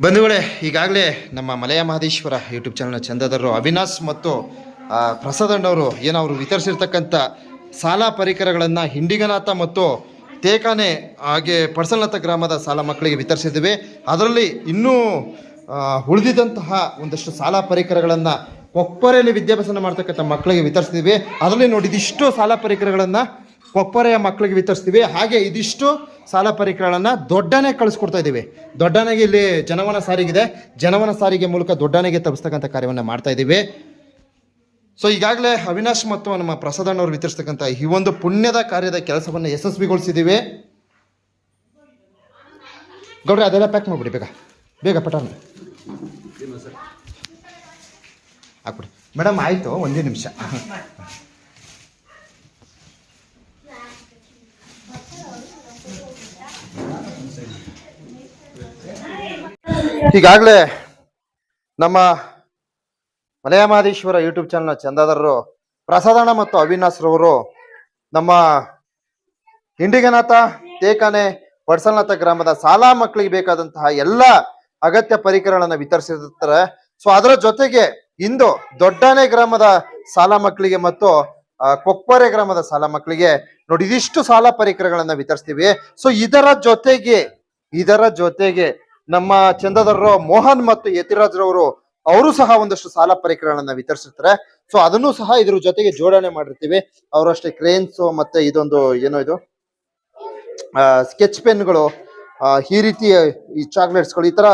ಬಂಧುಗಳೇ, ಈಗಾಗಲೇ ನಮ್ಮ ಮಲಯ ಮಹದೇಶ್ವರ ಯೂಟ್ಯೂಬ್ ಚಾನಲ್ನ ಚಂದದರು ಅವಿನಾಶ್ ಮತ್ತು ಪ್ರಸಾದ್ ಪ್ರಸಾದಣ್ಣವರು ಏನು ಅವರು ವಿತರಿಸಿರ್ತಕ್ಕಂಥ ಸಾಲ ಪರಿಕರಗಳನ್ನು ಹಿಂಡಿಗನಾಥ ಮತ್ತು ತೇಕಾನೆ ಹಾಗೆ ಪಡ್ಸಲ್ನಾಥ ಗ್ರಾಮದ ಸಾಲ ಮಕ್ಕಳಿಗೆ ವಿತರಿಸಿದ್ದೇವೆ. ಅದರಲ್ಲಿ ಇನ್ನೂ ಉಳಿದಿದ್ದಂತಹ ಒಂದಷ್ಟು ಸಾಲ ಪರಿಕರಗಳನ್ನು ಕೊಪ್ಪರೆಯಲ್ಲಿ ವಿದ್ಯಾಭ್ಯಾಸ ಮಾಡ್ತಕ್ಕಂಥ ಮಕ್ಕಳಿಗೆ ವಿತರಿಸ್ತೀವಿ ಅದರಲ್ಲಿ ನೋಡಿ ಇದಿಷ್ಟು ಸಾಲ ಪರಿಕರಗಳನ್ನು ಕೊಪ್ಪರೆಯ ಮಕ್ಕಳಿಗೆ ವಿತರಿಸ್ತೀವಿ ಹಾಗೆ ಇದಿಷ್ಟು ಸಾಲ ಪರಿಕರಗಳನ್ನು ದೊಡ್ಡನೆ ಕಳಿಸ್ಕೊಡ್ತಾ ಇದ್ದೀವಿ. ದೊಡ್ಡನೆಗೆ ಇಲ್ಲಿ ಜನವನ ಸಾರಿಗಿದೆ. ಜನವನ ಸಾರಿಗೆ ಮೂಲಕ ದೊಡ್ಡನೆಗೆ ತಪ್ಪಿಸ್ತಕ್ಕಂಥ ಕಾರ್ಯವನ್ನು ಮಾಡ್ತಾ ಇದ್ದೀವಿ. ಸೊ ಈಗಾಗಲೇ ಅವಿನಾಶ್ ಮತ್ತು ನಮ್ಮ ಪ್ರಸಾದಣ್ಣವರು ವಿತರಿಸ್ತಕ್ಕಂಥ ಈ ಒಂದು ಪುಣ್ಯದ ಕಾರ್ಯದ ಕೆಲಸವನ್ನು ಯಶಸ್ವಿಗೊಳಿಸಿದ್ದೀವಿ. ಗೌಡ್ರೆ, ಅದೆಲ್ಲ ಪ್ಯಾಕ್ ಮಾಡಿಬಿಡಿ, ಬೇಗ. ಬೇಗ ಪಟಾಣ ಹಾಕ್ಬಿಡಿ. ಮೇಡಮ್, ಆಯಿತು, ಒಂದೇ ನಿಮಿಷ. ಈಗಾಗಲೇ ನಮ್ಮ ಮಲಯಮಾದೇಶ್ವರ ಯೂಟ್ಯೂಬ್ ಚಾನಲ್ ಚಂದಾದಾರರು ಪ್ರಸಾದಣ್ಣ ಮತ್ತು ಅವಿನಾಶ್ರವರು ನಮ್ಮ ಹಿಂಡಿಗನಾಥ ತೇಕಾನೆ ಪಡ್ಸಲ್ನಾಥ ಗ್ರಾಮದ ಶಾಲಾ ಮಕ್ಕಳಿಗೆ ಬೇಕಾದಂತಹ ಎಲ್ಲ ಅಗತ್ಯ ಪರಿಕರಗಳನ್ನು ವಿತರಿಸಿರುತ್ತಾರೆ ಸೊ ಅದರ ಜೊತೆಗೆ ಇಂದು ದೊಡ್ಡನೆ ಗ್ರಾಮದ ಶಾಲಾ ಮಕ್ಕಳಿಗೆ ಮತ್ತು ಕೊಪ್ಪರೆ ಗ್ರಾಮದ ಶಾಲಾ ಮಕ್ಕಳಿಗೆ ನೋಡಿ, ಇದಿಷ್ಟು ಶಾಲಾ ಪರಿಕರಗಳನ್ನ ವಿತರಿಸ್ತೀವಿ. ಸೊ ಇದರ ಜೊತೆಗೆ ಇದರ ಜೊತೆಗೆ ನಮ್ಮ ಚಂದದಾರರು ಮೋಹನ್ ಮತ್ತು ಯತಿರಾಜ್ರವರು, ಅವರು ಸಹ ಒಂದಷ್ಟು ಸಾಲ ಪರಿಕರಗಳನ್ನ ವಿತರಿಸಿರ್ತಾರೆ. ಸೊ ಅದನ್ನು ಸಹ ಇದ್ರ ಜೊತೆಗೆ ಜೋಡಣೆ ಮಾಡಿರ್ತೀವಿ. ಅವರು ಅಷ್ಟೇ ಕ್ರೇನ್ಸ್ ಮತ್ತೆ ಇದೊಂದು ಏನೋ ಇದು? ಸ್ಕೆಚ್ ಪೆನ್ಗಳು ಈ ರೀತಿ ಈ ಚಾಕ್ಲೇಟ್ಸ್ಗಳು, ಈ ತರ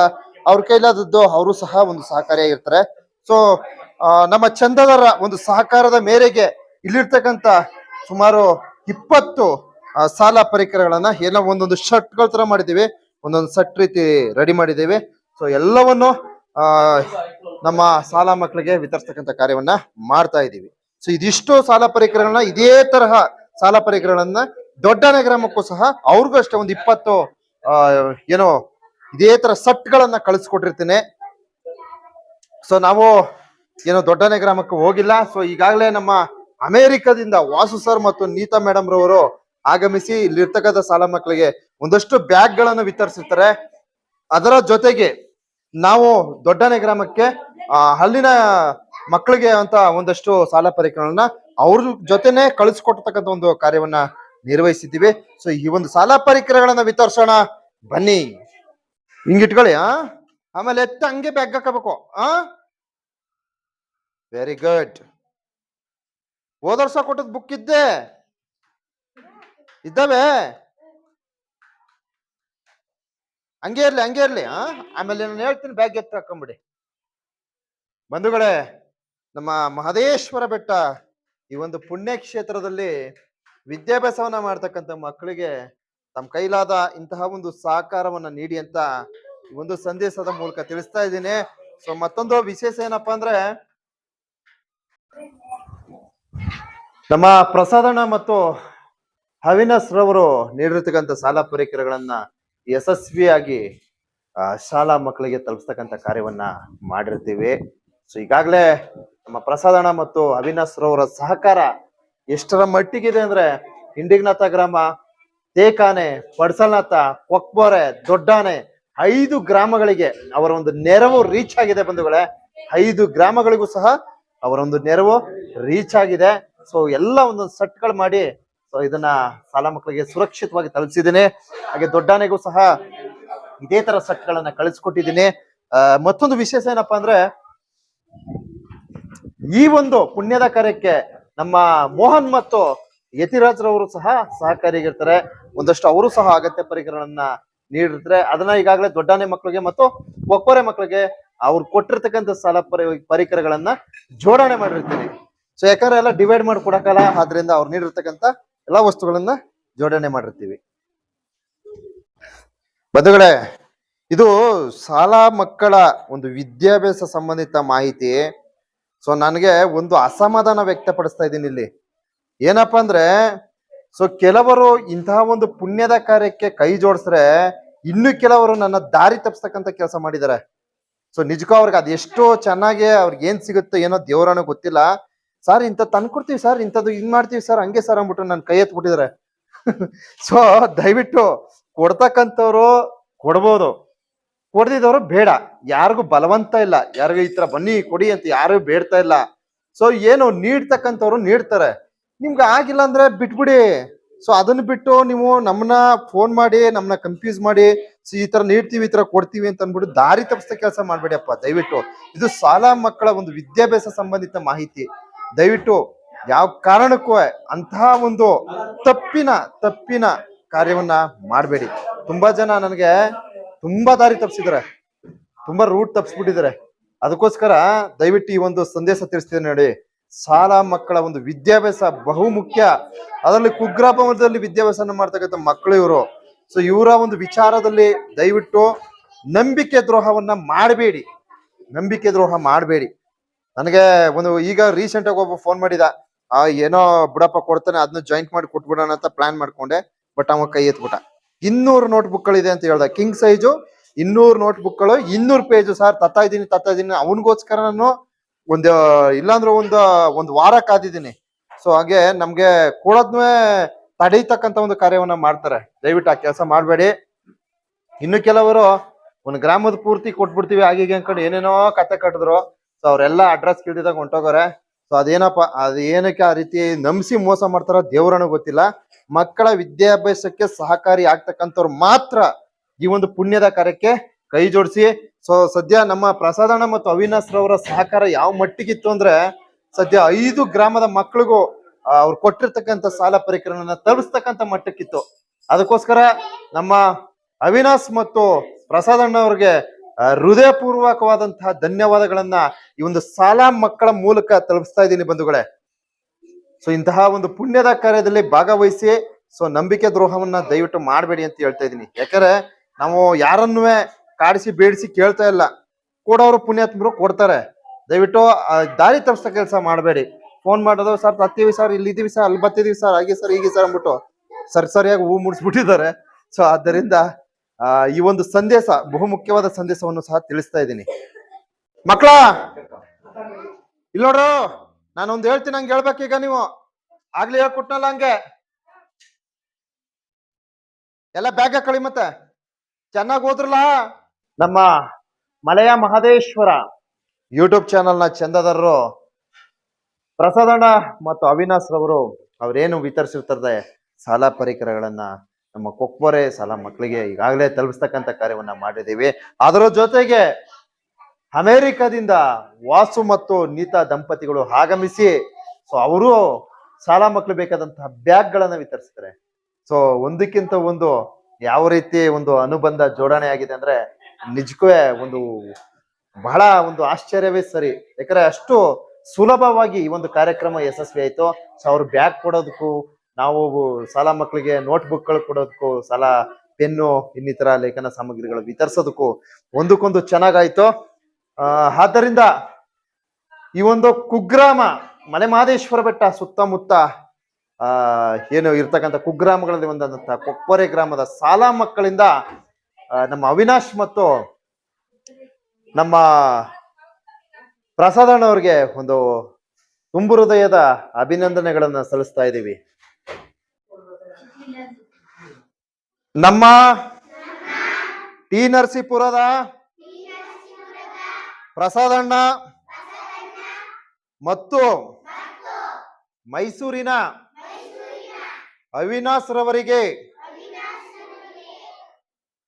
ಅವ್ರ ಕೈಲಾದದ್ದು ಅವರು ಸಹ ಒಂದು ಸಹಕಾರಿಯಾಗಿರ್ತಾರೆ. ಸೊ ನಮ್ಮ ಚಂದದರ ಒಂದು ಸಹಕಾರದ ಮೇರೆಗೆ ಇಲ್ಲಿರ್ತಕ್ಕಂಥ ಸುಮಾರು ಇಪ್ಪತ್ತು ಸಾಲ ಪರಿಕರಗಳನ್ನ ಏನೋ ಒಂದೊಂದು ಶರ್ಟ್ಗಳ ತರ ಮಾಡಿದ್ದೀವಿ. ಒಂದೊಂದು ಸಟ್ ರೀತಿ ರೆಡಿ ಮಾಡಿದ್ದೇವೆ. ಸೊ ಎಲ್ಲವನ್ನು ನಮ್ಮ ಸಾಲ ಮಕ್ಕಳಿಗೆ ವಿತರಿಸ್ತಕ್ಕಂಥ ಕಾರ್ಯವನ್ನ ಮಾಡ್ತಾ ಇದ್ದೀವಿ. ಸೊ ಇದಿಷ್ಟು ಸಾಲ ಪರಿಕರಗಳನ್ನ, ಇದೇ ತರಹ ಸಾಲ ಪರಿಕರಗಳನ್ನ ದೊಡ್ಡನೆ ಗ್ರಾಮಕ್ಕೂ ಸಹ ಅವ್ರಿಗೂ ಅಷ್ಟೇ ಒಂದು ಇಪ್ಪತ್ತು ಏನೋ ಇದೇ ತರ ಸೆಟ್ಗಳನ್ನ ಕಳಿಸ್ಕೊಟ್ಟಿರ್ತೀನಿ. ಸೊ ನಾವು ಏನೋ ದೊಡ್ಡನೆ ಗ್ರಾಮಕ್ಕೆ ಹೋಗಿಲ್ಲ. ಸೊ ಈಗಾಗಲೇ ನಮ್ಮ ಅಮೆರಿಕದಿಂದ ವಾಸು ಸರ್ ಮತ್ತು ನೀತಾ ಮೇಡಮ್ ರವರು ಆಗಮಿಸಿ ಇಲ್ಲಿರ್ತಕ್ಕಂಥ ಸಾಲ ಮಕ್ಕಳಿಗೆ ಒಂದಷ್ಟು ಬ್ಯಾಗ್ಗಳನ್ನು ವಿತರಿಸಿರ್ತಾರೆ. ಅದರ ಜೊತೆಗೆ ನಾವು ದೊಡ್ಡನೆ ಗ್ರಾಮಕ್ಕೆ ಅಲ್ಲಿನ ಮಕ್ಕಳಿಗೆ ಅಂತ ಒಂದಷ್ಟು ಸಾಲ ಪರಿಕರಗಳನ್ನ ಅವ್ರ ಜೊತೆನೆ ಕಳಿಸ್ಕೊಡ್ತಕ್ಕಂಥ ಒಂದು ಕಾರ್ಯವನ್ನ ನಿರ್ವಹಿಸಿದ್ದೀವಿ. ಸೊ ಈ ಒಂದು ಸಾಲ ಪರಿಕರಗಳನ್ನ ವಿತರಿಸೋಣ. ಬನ್ನಿ. ಹಿಂಗಿಟ್ಕೊಳ್ಳಿ ಆ? ಆಮೇಲೆ ಎತ್ತ ಹಂಗೆ ಬ್ಯಾಗ್ ಹಾಕಬೇಕು, ಆ? ವೆರಿ ಗುಡ್ ವರ್ಷ ಕೊಟ್ಟದ್ ಬುಕ್ ಇದ್ದೆ. ಇದ್ದಾವೆ? ಹಂಗೆ ಇರ್ಲಿ ಹಂಗೆ ಇರ್ಲಿ, ಆ? ಆಮೇಲೆ ನಾನು ಹೇಳ್ತೀನಿ ಬ್ಯಾಗ್ ಎತ್ತ ಹಾಕೊಂಬಿಡಿ. ಬಂಧುಗಳೇ, ನಮ್ಮ ಮಹದೇಶ್ವರ ಬೆಟ್ಟ ಈ ಒಂದು ಪುಣ್ಯಕ್ಷೇತ್ರದಲ್ಲಿ ವಿದ್ಯಾಭ್ಯಾಸವನ್ನ ಮಾಡ್ತಕ್ಕಂಥ ಮಕ್ಕಳಿಗೆ ತಮ್ಮ ಕೈಲಾದ ಇಂತಹ ಒಂದು ಸಹಕಾರವನ್ನ ನೀಡಿ ಅಂತ ಒಂದು ಸಂದೇಶದ ಮೂಲಕ ತಿಳಿಸ್ತಾ ಇದ್ದೀನಿ. ಸೊ ಮತ್ತೊಂದು ವಿಶೇಷ ಏನಪ್ಪಾ ಅಂದ್ರೆ, ನಮ್ಮ ಪ್ರಸಾದಣ್ಣ ಮತ್ತು ಅವಿನಾಶ್ ರವರು ನೀಡಿರ್ತಕ್ಕಂಥ ಸಾಲ ಪರಿಕರಗಳನ್ನ ಯಶಸ್ವಿಯಾಗಿ ಶಾಲಾ ಮಕ್ಕಳಿಗೆ ತಲುಪಿಸ್ತಕ್ಕಂಥ ಕಾರ್ಯವನ್ನ ಮಾಡಿರ್ತೀವಿ. ಸೊ ಈಗಾಗಲೇ ನಮ್ಮ ಪ್ರಸಾದಣ್ಣ ಮತ್ತು ಅವಿನಾಶ್ ರವರ ಸಹಕಾರ ಎಷ್ಟರ ಮಟ್ಟಿಗಿದೆ ಅಂದ್ರೆ ಹಿಂಡಿಗ್ನಾಥ ಗ್ರಾಮ, ತೇಕಾನೆ, ಪಡ್ಸಲ್ನಾಥ, ಕೊಕ್ಬೋರೆ, ದೊಡ್ಡಾನೆ, ಐದು ಗ್ರಾಮಗಳಿಗೆ ಅವರ ಒಂದು ನೆರವು ರೀಚ್ ಆಗಿದೆ ಬಂಧುಗಳೇ. ಐದು ಗ್ರಾಮಗಳಿಗೂ ಸಹ ಅವರ ಒಂದು ನೆರವು ರೀಚ್ ಆಗಿದೆ. ಸೊ ಎಲ್ಲ ಒಂದೊಂದು ಸೆಟ್ಗಳು ಮಾಡಿ ಸೊ ಇದನ್ನ ಶಾಲಾ ಮಕ್ಕಳಿಗೆ ಸುರಕ್ಷಿತವಾಗಿ ತಲುಪಿಸಿದ್ದೇನೆ. ಹಾಗೆ ದೊಡ್ಡಾನೆಗೂ ಸಹ ಇದೇ ತರ ಸೆಟ್ಗಳನ್ನ ಕಳಿಸ್ಕೊಟ್ಟಿದ್ದೀನಿ. ಮತ್ತೊಂದು ವಿಶೇಷ ಏನಪ್ಪಾ ಅಂದ್ರೆ, ಈ ಒಂದು ಪುಣ್ಯದ ಕಾರ್ಯಕ್ಕೆ ನಮ್ಮ ಮೋಹನ್ ಮತ್ತು ಯತಿರಾಜ್ ರವರು ಸಹ ಸಹಕಾರಿಯಾಗಿರ್ತಾರೆ. ಒಂದಷ್ಟು ಅವರು ಸಹ ಅಗತ್ಯ ಪರಿಕರಗಳನ್ನ ನೀಡಿರ್ತಾರೆ. ಅದನ್ನ ಈಗಾಗಲೇ ದೊಡ್ಡಾನೆ ಮಕ್ಕಳಿಗೆ ಮತ್ತು ಒಕ್ಕೋರೆ ಮಕ್ಕಳಿಗೆ ಅವ್ರು ಕೊಟ್ಟಿರ್ತಕ್ಕಂತ ಸಾಲ ಪರಿ, ಪರಿಕರಗಳನ್ನ ಜೋಡಣೆ ಮಾಡಿರ್ತೀನಿ ಸೊ ಯಾಕಂದ್ರೆ ಎಲ್ಲ ಡಿವೈಡ್ ಮಾಡಿ ಆದ್ರಿಂದ ಅವ್ರು ನೀಡಿರ್ತಕ್ಕಂಥ ಎಲ್ಲಾ ವಸ್ತುಗಳನ್ನ ಜೋಡಣೆ ಮಾಡಿರ್ತೀವಿ. ಬಂಧುಗಳೇ, ಇದು ಶಾಲಾ ಮಕ್ಕಳ ಒಂದು ವಿದ್ಯಾಭ್ಯಾಸ ಸಂಬಂಧಿತ ಮಾಹಿತಿ. ಸೊ ನನಗೆ ಒಂದು ಅಸಮಾಧಾನ ವ್ಯಕ್ತಪಡಿಸ್ತಾ ಇದ್ದೀನಿ ಇಲ್ಲಿ. ಏನಪ್ಪಾ ಅಂದ್ರೆ ಸೊ ಕೆಲವರು ಇಂತಹ ಒಂದು ಪುಣ್ಯದ ಕಾರ್ಯಕ್ಕೆ ಕೈ ಜೋಡಿಸ್ರೆ ಇನ್ನು ಕೆಲವರು ನನ್ನ ದಾರಿ ತಪ್ಪಿಸ್ತಕ್ಕಂಥ ಕೆಲಸ ಮಾಡಿದ್ದಾರೆ. ಸೊ ನಿಜಕ್ಕೂ ಅವ್ರಿಗೆ ಅದೆಷ್ಟೋ ಚೆನ್ನಾಗಿ ಅವ್ರಿಗೆ ಏನ್ ಸಿಗುತ್ತೋ ಏನೋ ದೇವರನ್ನ ಗೊತ್ತಿಲ್ಲ. ಸರ್ ಇಂಥ ತಂದ್ಕೊಡ್ತೀವಿ ಸರ್ ಇಂಥದ್ದು ಹಿಂಗ್ ಮಾಡ್ತೀವಿ ಸರ್ ಹಂಗೆ ಸರ್ ಅಂದ್ಬಿಟ್ಟು ನನ್ನ ಕೈ ಎತ್ಬಿಟ್ಟಿದ್ರೆ. ಸೊ ದಯವಿಟ್ಟು ಕೊಡ್ತಕ್ಕಂಥವ್ರು ಕೊಡ್ಬೋದು. ಕೊಡ್ದಿದವರು ಬೇಡ. ಯಾರಿಗೂ ಬಲವಂತ ಇಲ್ಲ. ಯಾರಿಗೂ ಈ ತರ ಬನ್ನಿ, ಕೊಡಿ ಅಂತ ಯಾರು ಬೇಡ್ತಾ ಇಲ್ಲ. ಸೊ ಏನು ನೀಡ್ತಕ್ಕಂಥವ್ರು ನೀಡ್ತಾರೆ. ನಿಮ್ಗೆ ಆಗಿಲ್ಲ ಅಂದ್ರೆ ಬಿಟ್ಬಿಡಿ. ಸೊ ಅದನ್ನ ಬಿಟ್ಟು ನೀವು ನಮ್ಮನ್ನ ಫೋನ್ ಮಾಡಿ ನಮ್ಮನ್ನ ಕನ್ಫ್ಯೂಸ್ ಮಾಡಿ, ಸೊ, ಈ ತರ ನೀಡ್ತೀವಿ, ಈ ತರ ಕೊಡ್ತೀವಿ ಅಂತ ಅಂದ್ಬಿಟ್ಟು ದಾರಿ ತಪ್ಪಿಸ್ತಾ ಕೆಲಸ ಮಾಡ್ಬೇಡಿಯಪ್ಪ ದಯವಿಟ್ಟು. ಇದು ಶಾಲಾ ಮಕ್ಕಳ ಒಂದು ವಿದ್ಯಾಭ್ಯಾಸ ಸಂಬಂಧಿತ ಮಾಹಿತಿ. ದಯವಿಟ್ಟು ಯಾವ ಕಾರಣಕ್ಕೂ ಅಂತಹ ಒಂದು ತಪ್ಪಿನ ತಪ್ಪಿನ ಕಾರ್ಯವನ್ನ ಮಾಡಬೇಡಿ. ತುಂಬಾ ಜನ ನನಗೆ ತುಂಬಾ ದಾರಿ ತಪ್ಪಿಸಿದ್ದಾರೆ ತುಂಬಾ ರೂಟ್ ತಪ್ಪಿಸ್ಬಿಟ್ಟಿದ್ದಾರೆ ಅದಕ್ಕೋಸ್ಕರ ದಯವಿಟ್ಟು ಈ ಒಂದು ಸಂದೇಶ ತಿಳಿಸ್ತೀನಿ ನೋಡಿ. ಶಾಲಾ ಮಕ್ಕಳ ಒಂದು ವಿದ್ಯಾಭ್ಯಾಸ ಬಹುಮುಖ್ಯ ಅದರಲ್ಲಿ ಕುಗ್ರಾಮದಲ್ಲಿ ವಿದ್ಯಾಭ್ಯಾಸನ ಮಾಡ್ತಕ್ಕಂಥ ಮಕ್ಕಳು ಇವರು. ಸೊ ಇವರ ಒಂದು ವಿಚಾರದಲ್ಲಿ ದಯವಿಟ್ಟು ನಂಬಿಕೆ ದ್ರೋಹವನ್ನ ಮಾಡಬೇಡಿ. ನಂಬಿಕೆ ದ್ರೋಹ ಮಾಡಬೇಡಿ. ನನಗೆ ಒಂದು ಈಗ ರೀಸೆಂಟ್ ಆಗಿ ಒಬ್ಬ ಫೋನ್ ಮಾಡಿದ, ಆ, ಏನೋ ಬಿಡಪ್ಪ ಕೊಡ್ತಾನೆ ಅದನ್ನ ಜಾಯಿಂಟ್ ಮಾಡಿ ಕೊಟ್ಬಿಡೋಣ ಅಂತ ಪ್ಲಾನ್ ಮಾಡ್ಕೊಂಡೆ ಬಟ್ ಅವ ಕೈ ಎತ್ಬಿಟ್ಟ. ಇನ್ನೂರು ನೋಟ್ ಗಳಿದೆ ಅಂತ ಹೇಳ್ದ. ಕಿಂಗ್ ಸೈಜು ಇನ್ನೂರು ನೋಟ್ಗಳು, ಇನ್ನೂರು ಪೇಜು ಸರ್ ತತ್ತಾ ಇದ್ದೀನಿ ತತ್ತಾ ಇದ್ದೀನಿ, ಅವನಿಗೋಸ್ಕರ ನಾನು ಒಂದು ಇಲ್ಲಾಂದ್ರೆ ಒಂದು ಒಂದು ವಾರ ಕಾದಿದ್ದೀನಿ ಸೊ ಹಾಗೆ ನಮ್ಗೆ ಕೊಡೋದ್ನೆ ತಡೀತಕ್ಕಂತ ಒಂದು ಕಾರ್ಯವನ್ನ ಮಾಡ್ತಾರೆ. ದಯವಿಟ್ಟು ಆ ಕೆಲಸ ಮಾಡಬೇಡಿ. ಇನ್ನು ಕೆಲವರು ಒಂದು ಗ್ರಾಮದ ಪೂರ್ತಿ ಕೊಟ್ಬಿಡ್ತೀವಿ, ಹೀಗೆ ಅನ್ಕೊಂಡು ಏನೇನೋ ಕತೆ ಕಟ್ಟಿದ್ರು ಸೊ ಅವರೆಲ್ಲ ಅಡ್ರೆಸ್ ಕೇಳಿದಾಗ ಹೊಂಟೋಗವ್ರೆ ಸೊ ಅದೇನಪ್ಪ, ಅದು ಏನಕ್ಕೆ ಆ ರೀತಿ ನಂಬಿಸಿ ಮೋಸ ಮಾಡ್ತಾರ ದೇವ್ರನೂ ಗೊತ್ತಿಲ್ಲ. ಮಕ್ಕಳ ವಿದ್ಯಾಭ್ಯಾಸಕ್ಕೆ ಸಹಕಾರಿ ಆಗ್ತಕ್ಕಂಥವ್ರು ಮಾತ್ರ ಈ ಒಂದು ಪುಣ್ಯದ ಕಾರ್ಯಕ್ಕೆ ಕೈ ಜೋಡಿಸಿ. ಸೊ ಸದ್ಯ ನಮ್ಮ ಪ್ರಸಾದಣ್ಣ ಮತ್ತು ಅವಿನಾಶ್ ರವರ ಸಹಕಾರ ಯಾವ ಮಟ್ಟಿಗಿತ್ತು ಅಂದ್ರೆ, ಸದ್ಯ ಐದು ಗ್ರಾಮದ ಮಕ್ಕಳಿಗೂ ಅವ್ರು ಕೊಟ್ಟಿರ್ತಕ್ಕಂಥ ಸಾಲ ಪರಿಕರನ ತಲುಪಿಸ್ತಕ್ಕಂಥ ಮಟ್ಟಕ್ಕಿತ್ತು. ಅದಕ್ಕೋಸ್ಕರ ನಮ್ಮ ಅವಿನಾಶ್ ಮತ್ತು ಪ್ರಸಾದಣ್ಣ ಅವ್ರಿಗೆ ಹೃದಯಪೂರ್ವಕವಾದಂತಹ ಧನ್ಯವಾದಗಳನ್ನ ಈ ಒಂದು ಸಾಲ ಮಕ್ಕಳ ಮೂಲಕ ತಲುಪಿಸ್ತಾ ಇದ್ದೀನಿ ಬಂಧುಗಳೇ. ಸೊ ಇಂತಹ ಒಂದು ಪುಣ್ಯದ ಕಾರ್ಯದಲ್ಲಿ ಭಾಗವಹಿಸಿ ಸೊ ನಂಬಿಕೆ ದ್ರೋಹವನ್ನ ದಯವಿಟ್ಟು ಮಾಡಬೇಡಿ ಅಂತ ಹೇಳ್ತಾ ಇದ್ದೀನಿ. ಯಾಕಂದ್ರೆ ನಾವು ಯಾರನ್ನೂ ಕಾಡಿಸಿ, ಬೇಡಿಸಿ ಕೇಳ್ತಾ ಇಲ್ಲ. ಕೊಡೋರು ಪುಣ್ಯಾತ್ಮರು ಕೊಡ್ತಾರೆ. ದಯವಿಟ್ಟು ದಾರಿ ತಪ್ಪಿಸೋ ಕೆಲಸ ಮಾಡಬೇಡಿ. ಫೋನ್ ಮಾಡೋದು ಸರ್ ತತ್ತೀವಿ ಸರ್ ಇಲ್ಲಿದ್ದೀವಿ ಸರ್, ಅಲ್ಲಿ ಬತ್ತಿದೀವಿ ಸರ್, ಹಾಗೆ ಸರ್, ಹೀಗೆ ಸರ್ ಅಂದ್ಬಿಟ್ಟು ಸರ್, ಸರಿಯಾಗಿ ಹೂ ಮುಡಿಸ್ಬಿಟ್ಟಿದ್ದಾರೆ. ಸೊ ಆದ್ದರಿಂದ ಈ ಒಂದು ಸಂದೇಶ ಬಹು ಮುಖ್ಯವಾದ ಸಂದೇಶವನ್ನು ಸಹ ತಿಳಿಸ್ತಾ ಇದ್ದೀನಿ. ಮಕ್ಕಳ ಇಲ್ಲ ನೋಡ್ರು ನಾನೊಂದು ಹೇಳ್ತೀನಿ ಹಂಗೆ ಹೇಳ್ಬೇಕೀಗ ನೀವು. ಆಗ್ಲಿ ಹೇಳ್ಕೊಟ್ನಲ್ಲ ಹಂಗೆ. ಎಲ್ಲ ಬ್ಯಾಗ ಕಳಿ ಮತ್ತೆ. ಚೆನ್ನಾಗಿ ಹೋದ್ರಲ್ಲ ನಮ್ಮ ಮಲಯ ಮಹದೇಶ್ವರ ಯೂಟ್ಯೂಬ್ ಚಾನೆಲ್ನ ಚಂದದಾರರು ಪ್ರಸಾದಣ್ಣ ಮತ್ತು ಅವಿನಾಶ್ ರವರು ಅವ್ರೇನು ವಿತರಿಸಿರ್ತಾರೆ ಸಾಲ ಪರಿಕರಗಳನ್ನ ನಮ್ಮ ಕೊಕ್ಬರೆ ಸಾಲ ಮಕ್ಕಳಿಗೆ ಈಗಾಗಲೇ ತಲುಪಿಸ್ತಕ್ಕಂಥ ಕಾರ್ಯವನ್ನ ಮಾಡಿದ್ದೀವಿ. ಅದರ ಜೊತೆಗೆ ಅಮೇರಿಕಾದಿಂದ ವಾಸು ಮತ್ತು ನೀತಾ ದಂಪತಿಗಳು ಆಗಮಿಸಿ, ಸೊ ಅವರು ಶಾಲಾ ಮಕ್ಕಳು ಬೇಕಾದಂತಹ ಬ್ಯಾಗ್ಗಳನ್ನ ವಿತರಿಸ್ತಾರೆ ಸೊ ಒಂದಕ್ಕಿಂತ ಒಂದು ಯಾವ ರೀತಿ ಒಂದು ಅನುಬಂಧ ಜೋಡಣೆ ಆಗಿದೆ ಅಂದ್ರೆ ನಿಜಕ್ಕೂ ಒಂದು ಬಹಳ ಒಂದು ಆಶ್ಚರ್ಯವೇ ಸರಿ. ಯಾಕಂದ್ರೆ ಅಷ್ಟು ಸುಲಭವಾಗಿ ಈ ಒಂದು ಕಾರ್ಯಕ್ರಮ ಯಶಸ್ವಿ ಆಯ್ತು. ಸೊ ಅವ್ರು ಬ್ಯಾಗ್ ಕೊಡೋದಕ್ಕೂ ನಾವು ಶಾಲಾ ಮಕ್ಕಳಿಗೆ ನೋಟ್ಬುಕ್ಗಳು ಕೊಡೋದಕ್ಕೂ ಸಾಲ ಪೆನ್ನು, ಇನ್ನಿತರ ಲೇಖನ ಸಾಮಗ್ರಿಗಳು ವಿತರಿಸೋದಕ್ಕೂ ಒಂದಕ್ಕೊಂದು ಚೆನ್ನಾಗಾಯ್ತು. ಆದ್ದರಿಂದ ಈ ಒಂದು ಕುಗ್ರಾಮ ಮಲೆ ಮಹದೇಶ್ವರ ಬೆಟ್ಟ ಸುತ್ತಮುತ್ತ, ಆ, ಏನು ಇರ್ತಕ್ಕಂಥ ಕುಗ್ರಾಮಗಳಲ್ಲಿ ಒಂದಂತ ಕೊಪ್ಪರೆ ಗ್ರಾಮದ ಶಾಲಾ ಮಕ್ಕಳಿಂದ ನಮ್ಮ ಅವಿನಾಶ್ ಮತ್ತು ನಮ್ಮ ಪ್ರಸಾದಣ್ಣವ್ರಿಗೆ ಒಂದು ತುಂಬು ಹೃದಯದ ಅಭಿನಂದನೆಗಳನ್ನು ಸಲ್ಲಿಸ್ತಾ ಇದ್ದೀವಿ. ನಮ್ಮ ಟಿ ನರಸೀಪುರದ ಪ್ರಸಾದಣ್ಣ ಮತ್ತು ಮೈಸೂರಿನ ಅವಿನಾಶ್ ರವರಿಗೆ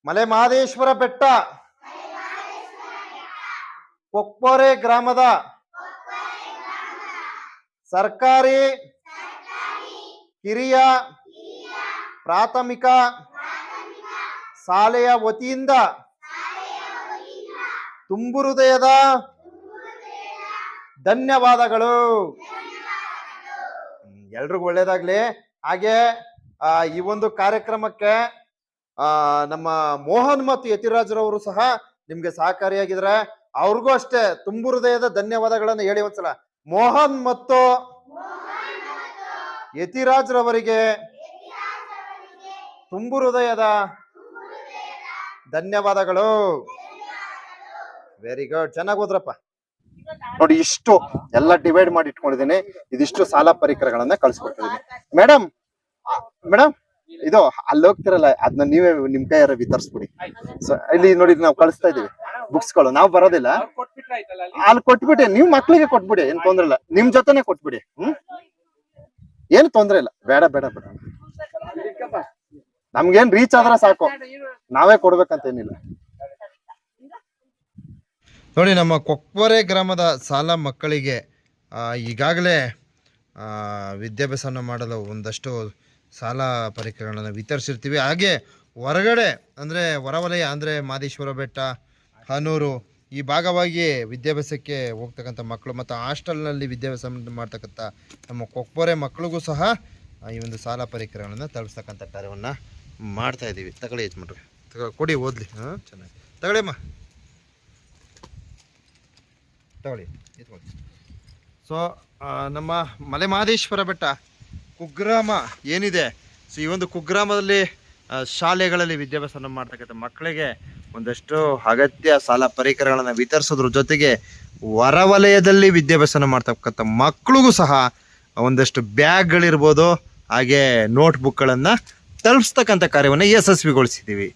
ಮಲೆ ಮಹದೇಶ್ವರ ಬೆಟ್ಟ, ಕೊಕ್ಕೋರೆ ಗ್ರಾಮದ ಸರ್ಕಾರಿ ಕಿರಿಯ ಪ್ರಾಥಮಿಕ ಶಾಲೆಯ ವತಿಯಿಂದ ತುಂಬು ಹೃದಯದ ಧನ್ಯವಾದಗಳು. ಎಲ್ರಿಗೂ ಒಳ್ಳೇದಾಗ್ಲಿ. ಹಾಗೆ ಈ ಒಂದು ಕಾರ್ಯಕ್ರಮಕ್ಕೆ ನಮ್ಮ ಮೋಹನ್ ಮತ್ತು ಯತಿರಾಜ್ರವರು ಸಹ ನಿಮ್ಗೆ ಸಹಕಾರಿಯಾಗಿದ್ರೆ ಅವ್ರಿಗೂ ಅಷ್ಟೇ ತುಂಬು ಹೃದಯದ ಧನ್ಯವಾದಗಳನ್ನು ಹೇಳಿ ಒಂದ್ಸಲ. ಮೋಹನ್ ಮತ್ತು ಯತಿರಾಜ್ ರವರಿಗೆ ತುಂಬು ಹೃದಯದ ಧನ್ಯವಾದಗಳು. ವೆರಿ ಗುಡ್ ಚೆನ್ನಾಗಿ ಹೋದ್ರಪ್ಪ ನೋಡಿ ಇಷ್ಟು ಎಲ್ಲ ಡಿವೈಡ್ ಮಾಡಿ ಇಟ್ಕೊಂಡಿದ್ದೀನಿ. ಇದಿಷ್ಟು ಸಾಲ ಪರಿಕರಗಳನ್ನ ಕಳ್ಸಿಕೊಟ್ಟಿದ್ದೀನಿ ಮೇಡಮ್ ಮೇಡಮ್ ಇದು ಅಲ್ಲಿ ಹೋಗ್ತಿರಲ್ಲ ಅದನ್ನ ನೀವೇ ನಿಮ್ ಕೈಯಾರ ವಿತರಿಸ್ಬಿಡಿ. ಸೊ ಇಲ್ಲಿ ನೋಡಿ ನಾವು ಕಳಿಸ್ತಾ ಇದೀವಿ ಬುಕ್ಸ್ಗಳು ನಾವು ಬರೋದಿಲ್ಲ. ಅಲ್ಲಿ ಕೊಟ್ಬಿಡಿ ನೀವ್ ಮಕ್ಳಿಗೆ ಕೊಟ್ಬಿಡಿ, ಏನ್ ತೊಂದ್ರೆ ಇಲ್ಲ. ನಿಮ್ ಜೊತೆನೆ ಕೊಟ್ಬಿಡಿ, ಹ್ಮ್? ಏನು ತೊಂದ್ರೆ ಇಲ್ಲ. ಬೇಡ ಬೇಡ ಬೇಡ. ನಮ್ಗೇನ್ ರೀಚ್ ಆದ್ರೆ ಸಾಕು. ನಾವೇ ಕೊಡ್ಬೇಕಂತ ಏನಿಲ್ಲ ನೋಡಿ ನಮ್ಮ ಕೊಕ್ವರೆ ಗ್ರಾಮದ ಸಾಲ ಮಕ್ಕಳಿಗೆ ಈಗಾಗಲೇ ವಿದ್ಯಾಭ್ಯಾಸವನ್ನು ಮಾಡಲು ಒಂದಷ್ಟು ಸಾಲ ಪರಿಕರಗಳನ್ನು ವಿತರಿಸಿರ್ತೀವಿ. ಹಾಗೆ ಹೊರಗಡೆ ಅಂದರೆ ಹೊರವಲಯ ಅಂದರೆ ಮಾದೇಶ್ವರ ಬೆಟ್ಟ ಹನೂರು ಈ ಭಾಗವಾಗಿ ವಿದ್ಯಾಭ್ಯಾಸಕ್ಕೆ ಹೋಗ್ತಕ್ಕಂಥ ಮಕ್ಕಳು ಮತ್ತು ಹಾಸ್ಟೆಲ್ನಲ್ಲಿ ವಿದ್ಯಾಭ್ಯಾಸ ಮಾಡ್ತಕ್ಕಂಥ ನಮ್ಮ ಕೊಕ್ಪೊರೆ ಮಕ್ಕಳಿಗೂ ಸಹ ಈ ಒಂದು ಸಾಲ ಪರಿಕರಗಳನ್ನು ತಲುಪಿಸ್ತಕ್ಕಂಥ ಕಾರ್ಯವನ್ನು ಮಾಡ್ತಾ ಇದ್ದೀವಿ ತಗೊಳ್ಳಿ ಯಜಮಾನ್ರಿ. ತಗೊ ಕೊಡಿ ಓದಲಿ. ಹಾಂ? ಚೆನ್ನಾಗಿ ತಗೊಳ್ಳಿಮ್ಮ ತಗೊಳ್ಳಿ ಎತ್ಕೊಳ್ಳಿ. ಸೊ ನಮ್ಮ ಮಲೆ ಮಹದೇಶ್ವರ ಬೆಟ್ಟ ಕುಗ್ರಾಮ ಏನಿದೆ? ಸೊ ಈ ಒಂದು ಕುಗ್ರಾಮದಲ್ಲಿ ಶಾಲೆಗಳಲ್ಲಿ ವಿದ್ಯಾಭ್ಯಾಸವನ್ನು ಮಾಡ್ತಕ್ಕಂಥ ಮಕ್ಕಳಿಗೆ ಒಂದಷ್ಟು ಅಗತ್ಯ ಸಾಲ ಪರಿಕರಗಳನ್ನು ವಿತರಿಸೋದ್ರ ಜೊತೆಗೆ ಹೊರವಲಯದಲ್ಲಿ ವಿದ್ಯಾಭ್ಯಾಸನ ಮಾಡ್ತಕ್ಕಂಥ ಮಕ್ಕಳಿಗೂ ಸಹ ಒಂದಷ್ಟು ಬ್ಯಾಗ್ಗಳಿರ್ಬೋದು ಹಾಗೆ ನೋಟ್ಬುಕ್ಗಳನ್ನು ತಲುಪಿಸ್ತಕ್ಕಂಥ ಕಾರ್ಯವನ್ನು ಯಶಸ್ವಿಗೊಳಿಸಿದ್ದೀವಿ.